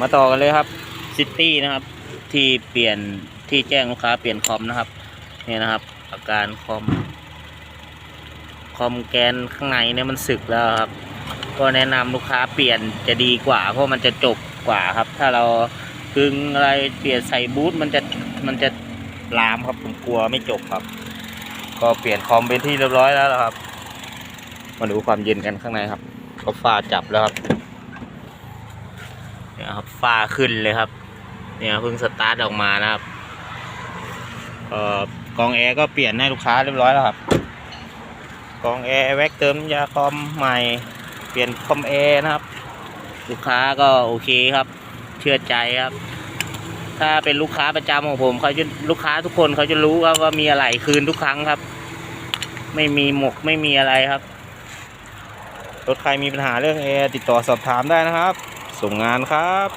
มาต่อกันเลยครับซิตี้นะครับ ที่เปลี่ยนที่แจ้งลูกค้าเปลี่ยนคอมนะครับนี่นะครับ อาการคอม คอมแกนข้างในเนี่ยมันสึกแล้วครับ ก็แนะนำลูกค้าเปลี่ยนจะดีกว่า เพราะมันจะจบกว่าครับ ถ้าเรากึงอะไรเปลี่ยนใส่บูทมันจะมันจะลามครับผมกลัวไม่จบครับ ก็เปลี่ยนคอมเป็นที่เรียบร้อยแล้วครับมาดูความเย็นกันข้างในครับก็ฝ้าจับแล้วครับ เนี่ยครับฝ้าขึ้นเลยครับ เนี่ยเพิ่งสตาร์ทออกมานะครับอ่อกองแอร์ก็เปลี่ยนให้ลูกค้าเรียบร้อยแล้วครับ กองแอร์แว็กเติมยาคอมใหม่ เปลี่ยนคอมแอร์นะครับ ลูกค้าก็โอเคครับ เชื่อใจครับ ถ้าเป็นลูกค้าประจำของผมเขาจะลูกค้าทุกคนเขาจะรู้ครับว่ามีอะไรคืนทุกครั้งครับ ไม่มีหมกไม่มีอะไรครับรถใครมีปัญหาเรื่องแอร์ติดต่อสอบถามได้นะครับ ส่งงานครับ